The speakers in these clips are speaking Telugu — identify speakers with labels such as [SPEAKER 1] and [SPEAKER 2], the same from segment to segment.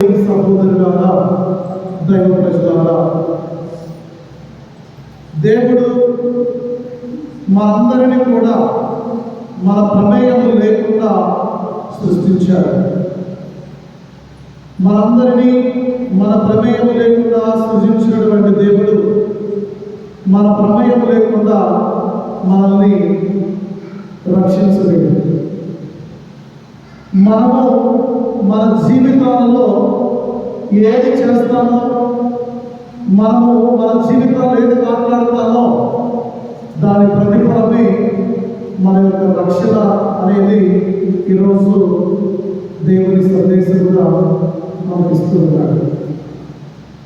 [SPEAKER 1] సహోదరులారా దైవ ప్రజలారా దేవుడు మనందరినీ కూడా మన ప్రమేయం లేకుండా సృష్టించాడు. మనందరినీ మన ప్రమేయం లేకుండా సృజించినటువంటి దేవుడు మన ప్రమేయం లేకుండా మనల్ని రక్షించలేడు మనము మన జీవితాలలో ఏది చేస్తామో మనము మన జీవితాలు ఏది మాట్లాడతామో దాని ప్రతిఫలమే మన యొక్క రక్షణ అనేది ఈరోజు దేవుని సందేశంగా మనకు ఇస్తూ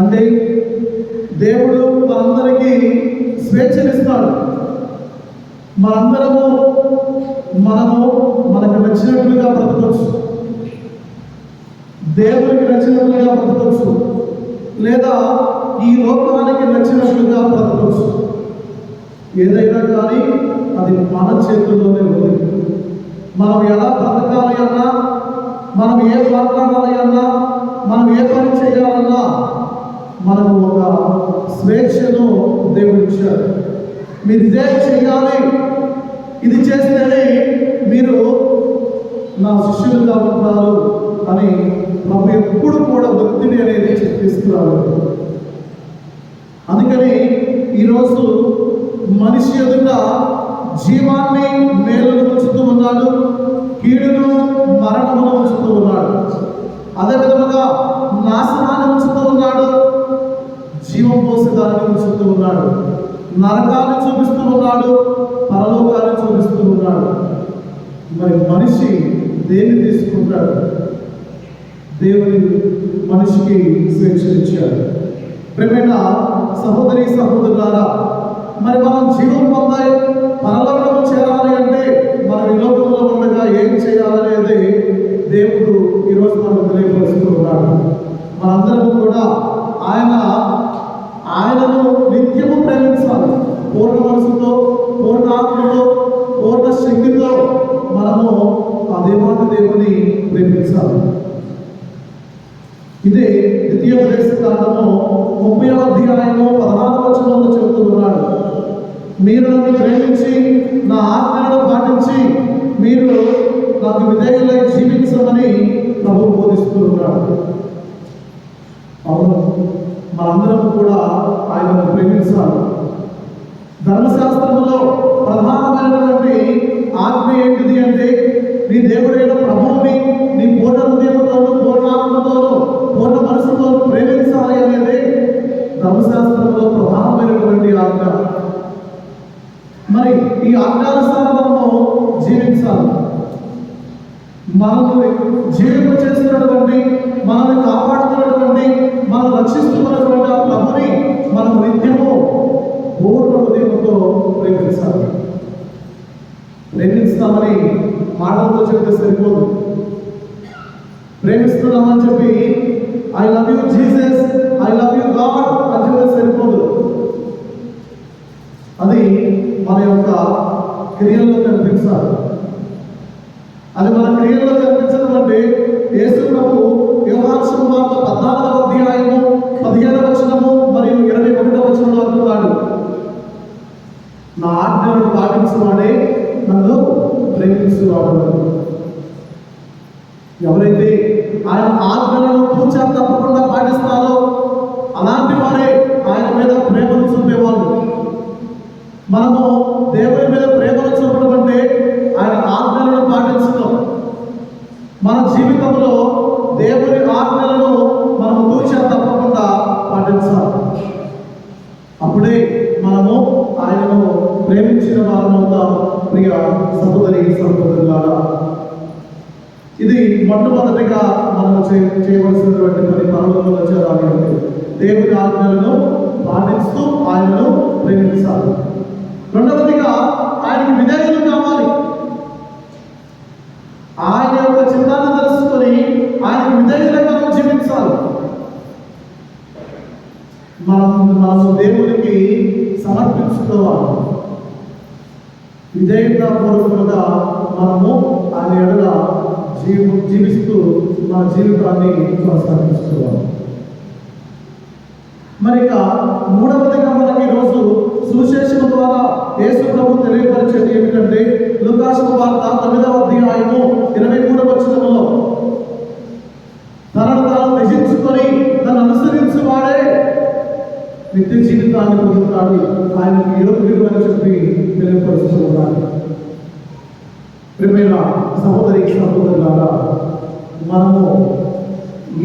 [SPEAKER 1] అంటే దేవుడు మనందరికీ స్వేచ్ఛనిస్తాడు. మనందరము మనము మనకు నచ్చినట్లుగా బ్రతకవచ్చు దేవునికి నచ్చినట్లుగా బ్రతకవచ్చు లేదా ఈ లోకానికి నచ్చినట్లుగా బ్రతకవచ్చు ఏదైనా కానీ అది మన చేతుల్లోనే ఉంది. మనం ఎలా బ్రతకాలి అన్నా మనం ఏ మాట్లాడాలి అన్నా మనం ఏ పని చేయాలన్నా మనకు ఒక స్వేచ్ఛను దేవుడు ఇచ్చాడు. మీరు ఇదే చేయాలి. ఇది చేస్తేనే మీరు నా శిష్యులుగా ఉంటారు అని ప్రభు ఎప్పుడు కూడా ఒత్తిడి అనేది చెప్పిస్తున్నారు. అందుకని ఈరోజు మనిషి ఎదుట జీవాన్ని మేలును ఉంచుతూ ఉన్నాడు కీడును మరణమును ఉంచుతూ ఉన్నాడు. అదే విధముగా నాశనాన్ని ఉంచుతూ ఉన్నాడు జీవం పోసే దాన్ని ఉంచుతూ ఉన్నాడు. నరకాన్ని చూపిస్తూ ఉన్నాడు పరలోకాన్ని చూపిస్తూ ఉన్నాడు మరి మనిషి దేన్ని తీసుకుంటాడు? దేవుని మనిషికి స్వేచ్ఛ ఇచ్చాడు. ప్రేమైన సహోదరి సహోదరులారా మరి మనం జీవం పొందాలి పరలోకం చేరాలి అంటే మనం ఈ లోకంలో ఉండగా ఏం చేయాలనేది దేవుడు ఈరోజు మనం మీరు నన్ను ప్రేమించి నా ఆజ్ఞలను పాటించి మీరు నాకు విధేయులై జీవించమని ప్రభు బోధిస్తూ ఉన్నాడు. అవును మనందరం కూడా ఆయనను ప్రేమించాలి. ధర్మశాస్త్రంలో ప్రధానమైనటువంటి ఆజ్ఞ ఏంటిది అంటే నీ దేవుడైన ప్రభువుని నీ పూర్ణ హృదయంతోను మనల్ని జీవింప చేస్తున్నటువంటి మనల్ని కాపాడుతున్నటువంటి మనం రక్షిస్తున్నటువంటి ఆ ప్రభుని మనం నిత్యము పూర్ణ హృదయంతో ప్రేమించాలి ప్రేమిస్తామని మాటలతో చెప్తే సరిపోదు. ప్రేమిస్తున్నామని చెప్పి I love you Jesus I love you God అని చెప్తే సరిపోదు. అది మన యొక్క క్రియల్లో కనిపించాలి అది మన క్రియలో కనిపించడం అంటే యేసు ప్రభు యోహాను వార్త పద్నాలుగవ అధ్యాయము పదిహేను వచనము మరియు ఇరవై ఒకటవ వచనంలో అంటున్నాడు. నా ఆజ్ఞలను పాటించువాడే నన్ను ప్రేమించువాడు. ఎవరైతే ఆయన ఆజ్ఞలను తూచా తప్పకుండా పాటిస్తారో అలాంటి వారే ఆయన మీద ప్రేమను చూపేవాళ్ళు. మనము దేవుని మీద మొట్టమొదటిగా మనం చేయవలసినటువంటి పని పనులలో చేరాలి దేవుని ఆజ్ఞలను పాటిస్తూ ఆయనను ప్రేమించాలి. రెండవదిగా ఆయనకు విధేయులు కావాలి. ఆయన యొక్క చిత్తాన్ని తెలుసుకొని ఆయన విధేయులుగా జీవించాలి. మనం మనము దేవునికి సమర్పించుకోవాలి. విధేయత పూర్వకంగా మనము ఆయన ఎడల జీవి జీవిస్తూ మన జీవితాన్ని కొనసాగిస్తున్నాం మరి ఇక మూడవదిగా మనకి ఈరోజు సువిశేషం ద్వారా యేసు ప్రభు తెలియపరిచేది ఏమిటంటే లుకాసు వార్త తొమ్మిదవ అధ్యాయము ఇరవై మూడవ వచనములో తనను తాను నిజించుకొని తను అనుసరించు వాడే నిత్య జీవితాన్ని పొందుతాడు. ఆయనకు యోగ్యుడు అని చెప్పి తెలియపరుస్తూ ఉన్నాడు. ప్రియమైన సహోదరి సహోదరులారా మనము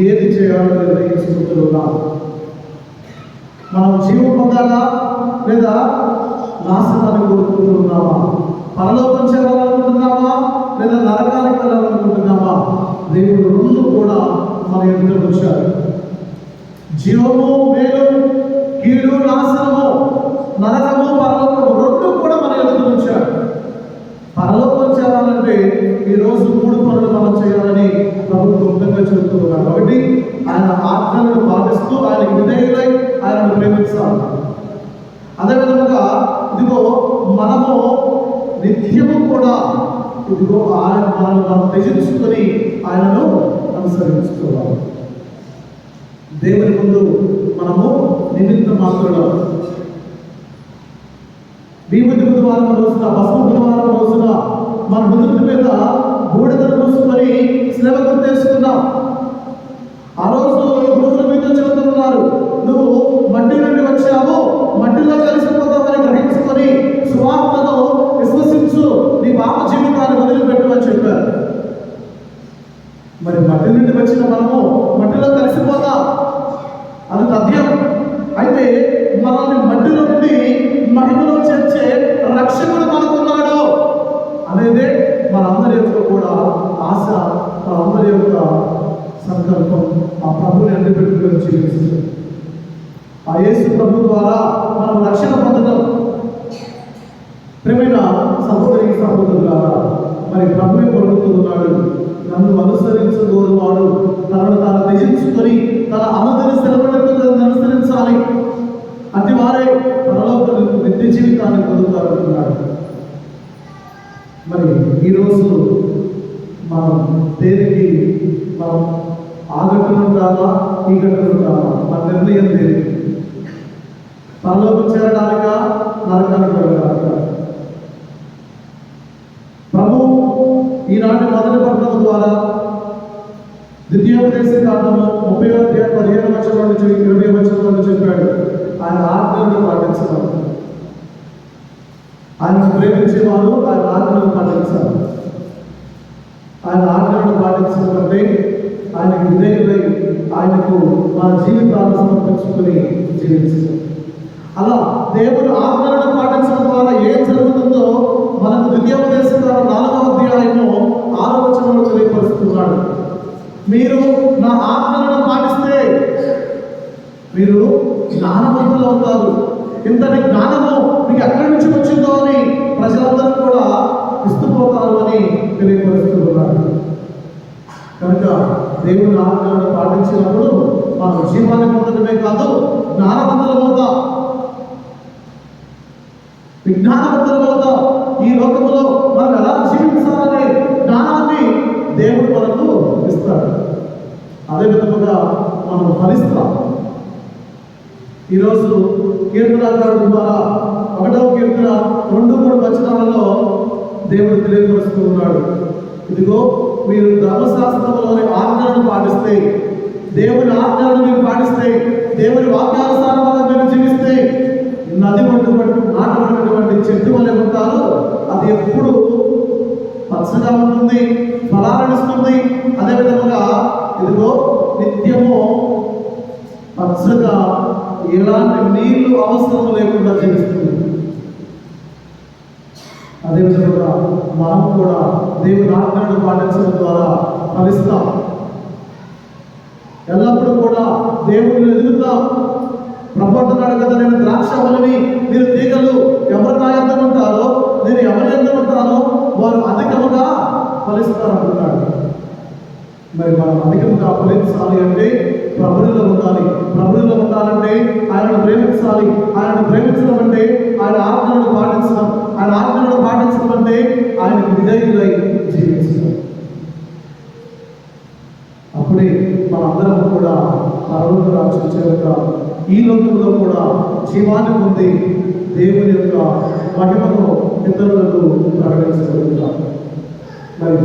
[SPEAKER 1] ఏది చేయాలో నిర్ణయించుకుంటున్నాం మనం జీవం పొందాలా లేదా నాశనాన్ని కోరుకుంటున్నామా పరలోకం చేరాలనుకుంటున్నామా లేదా నరకానికి వెళ్ళాలనుకుంటున్నామా? దేవుడు రెండు కూడా మన ఎదురు వచ్చారు జీవము మేలు కీడు నాశనము నరక పరలోకము రెండు కూడా మన ఎదుట వచ్చారు పరలోకం చేరాలంటే ఈ రోజు మూడు పనులు మనం చేయాలని ప్రభు క్లుప్తంగా చెబుతున్నారు ఆయన ఆజ్ఞలను పాటిస్తూ ఆయన విధేయులై ఆయనను ప్రేమించాలి అదేవిధంగా ఇదిగో మనము నిత్యము కూడా ఇదిగో ఆయన మనం మనం త్యజించుకొని ఆయనను అనుసరించుకోవాలి. దేవుని ముందు మనము నిమిత్త మాత్రులం భీముడి బుధవారం రోజున పసుపు బుధవారం రోజున మన నుదుటి మీద బూడిదను పూసుకొని శ్రమ గుర్తేసుకున్నాం ఆ రోజు గురువులు మీతో చెబుతున్నారు నువ్వు మట్టి నుండి వచ్చావు మట్టిలో కలిసిపోతావని గ్రహించుకొని సువార్తను విశ్వసించు నీ పాప జీవితాన్ని వదిలిపెట్టు అని చెప్పారు. మరి మట్టి నుండి వచ్చిన మనము మట్టిలో కలిసిపోతాం అది తథ్యం అయితే మనల్ని మట్టిలో నుండి మహిమలో చేర్చే రక్షకుడు మనకున్నాడు అనేది మనందరి యొక్క కూడా ఆశ మనందరి యొక్క సంకల్పం ఆ ప్రభుని అన్ని పెట్టుకుని జీవిస్తుంది ఆ యేసు ప్రభు ద్వారా మనం రక్షణ పొందడం ప్రేమైన సహోదరి సహోదరులారా మరి ప్రభుని పొందుతున్నాడు నన్ను అనుసరించగోరువాడు తనను తాను త్యజించుకొని తన అనుదిన సెలవులకు అనుసరించాలి. అతి వారే పరలోక నిత్య జీవితాన్ని పొందుతారనుకున్నాడు. మరి ఈరోజు మనం దేనికి మనం ఆ ఘట్టం కాదా ఈ ఘట్టం కాదా మన నిర్ణయం దేనికి పరలోకం చేరడానిక? నరకానికి వెళ్ళడానిక? ప్రభు ఈనాటి మొదటి పట్టణం ద్వారా ద్వితీయోపదేశ కారణము ముప్పై ఒకటి పదిహేను వచనం నుంచి ఇరవై వచనం వరకు చెప్పాడు. ఆయన ఆజ్ఞలను పాటించడం ఆయన ప్రేమించే వాళ్ళు ఆయన ఆజ్ఞలను పాటించాలి ఆయన ఆయన పాటించడం ఆయనకు విధేయులై ఆయనకు మన జీవితాలను సమర్పించుకొని జీవించాలి అలా దేవుడు ఆదరణ పాటించడం ద్వారా ఏం జరుగుతుందో మనకు ద్వితీయోపదేశం నాలుగవ అధ్యాయము ఆలోచనలు తెలియపరుస్తున్నాడు. మీరు నా ఆదరణ పాటిస్తే మీరు జ్ఞానవంతులు అవుతారు. ఇంతటి జ్ఞానము మీకు ఎక్కడి నుంచి వచ్చిందో అని ప్రజలందరూ కూడా ఇస్తుపోతారు అని తెలియపరుస్తున్నారు కనుక దేవుని ఆజ్ఞలను పాటించినప్పుడు మనం జీవాన్ని పొందడమే కాదు జ్ఞానవంతులం అవుతాం. విజ్ఞానవంతులం ఈ లోకంలో మనం ఎలా జీవించాలనే జ్ఞానాన్ని దేవుడు మనకు ఇస్తాడు. అదే విధముగా మనం ఫలిస్తాం. ఈరోజు కీర్తనాకారుడు ద్వారా ఒకటవ కీర్తన రెండు మూడు వచనాలలో దేవుడు తెలియపరుస్తూ ఉన్నాడు. ఇదిగో మీరు ధర్మశాస్త్రంలోని ఆజ్ఞలను పాటిస్తే దేవుని ఆజ్ఞలను మీరు పాటిస్తే దేవుని వాక్యానుసారంగా మీరు జీవిస్తే నది వంటి నాటబడినటువంటి చెట్టు వలె ఉంటారు. అది ఎప్పుడు పచ్చగా ఉంటుంది ఫలాలనిస్తుంది అదే విధముగా ఇదిగో నిత్యము పచ్చగా ఎలాంటి నీళ్ళు అవసరం లేకుండా జీవిస్తుంది. అదేవిధంగా మనం కూడా దేవుని ఆజ్ఞలను పాటించడం ద్వారా ఫలిస్తాం. ఎల్లప్పుడూ కూడా దేవుడిని ఎదుగుతాం. ప్రబోధనాడు కదా నేను ద్రాక్ష వలని మీరు తీగలు ఎవరు నా ఎంత ఉంటారో నేను ఎవరి ఎంత ఉంటానో వారు అధికముగా ఫలిస్తారు అంటున్నాడు మరి మనం అధికంగా ఫలించాలి అంటే ప్రభులో ఉండాలి. ప్రభులో ఉండాలంటే ఆయనను ప్రేమించాలి. ఆయనను ప్రేమించడం అంటే ఆయన ఆజ్ఞలను పాటించడం. ఆయన ఆజ్ఞలను పాటించడం అంటే ఆయన విధేయులై జీవించడం. అప్పుడే మనందరం కూడా పరలోక రాజ్యం చేరుక ఈ లోకంలో కూడా జీవాన్ని పొంది దేవుని యొక్క మహిమను ఇతరులకు ప్రకటించగలుగుతాం. మరి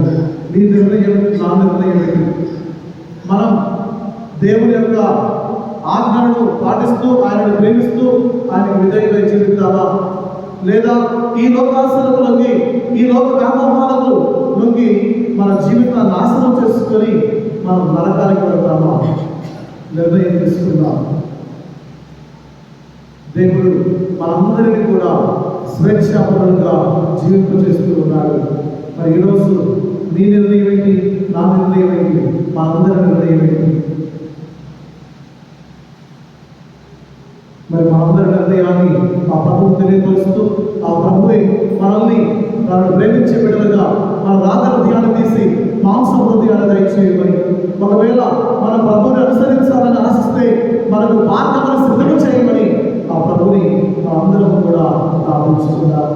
[SPEAKER 1] నీ నిర్ణయం నా నిర్ణయం మనం దేవుని యొక్క ఆజ్ఞలను పాటిస్తూ ఆయనను ప్రేమిస్తూ ఆయనకు విధంగా జీవిద్దామా లేదా ఈ లోకాసనకు లొంగి ఈ లోక వ్యామోహాలకు లొంగి మన జీవితాన్ని నాశనం చేసుకొని మనం నరకానికి వెళ్తామా? నిర్ణయం తీసుకుందాం. దేవుడు మనందరినీ కూడా స్వేచ్ఛాపరులుగా జీవింప చేస్తూ ఉన్నాడు. మరి ఈరోజు నీ నిర్ణయం ఏంటి? నా నిర్ణయం ఏంటి? మనందరి నిర్ణయం ఏంటి? మరి మనందరి నిర్ణయాన్ని ఆ ప్రభువు తెలియపరుస్తూ ఆ ప్రభువే మనల్ని మనల్ని ప్రేమించే బిడ్డలుగా మన రాగల ధ్యానం తీసి మాంసం హృదయాన్ని దయచేయమని. ఒకవేళ మన ప్రభువుని అనుసరించాలని ఆశిస్తే మనకు మార్గమని సిద్ధం చేయమని ఆ ప్రభుని మనందరం కూడా ప్రార్థించుకుందాం.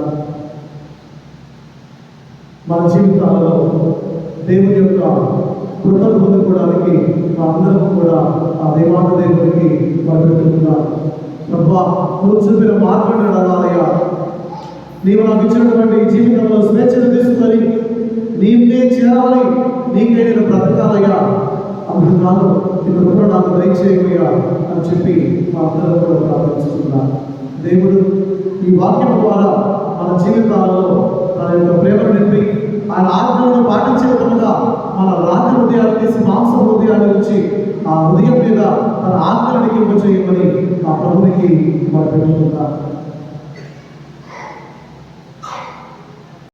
[SPEAKER 1] మన జీవితాలలో దేవుని యొక్క కృపను పొందుకోవడానికి మనందరం కూడా ఆ దేవాన దేవునికి మొదలుపెట్టుకుందాం ప్రభా నువ్వు చూపిన మార్గం నడవాలయ్యా నీవు నాకు ఇచ్చినటువంటి జీవితంలో స్వేచ్ఛను తీసుకొని నీవే చేరాలి. నీకే నేను బ్రతకాలయ్యా. అప్పుడు నాను నీ కృపను నాకు దయచేయమయ్యా అని చెప్పి మా అందరూ కూడా ప్రార్థిస్తున్నా దేవుడు ఈ వాక్యం ద్వారా మన జీవితాలలో తన యొక్క ప్రేమను నింపి ఆయన ఆజ్ఞలను పాటించే విధముగా మన రాత్రి హృదయాలు తీసి మాంస హృదయాన్ని నుంచి ఆ హృదయం మీద తన ఆజ్ఞలను లిఖింప చేయమని ఆ ప్రభునికి మనం పెట్టుకుంటాం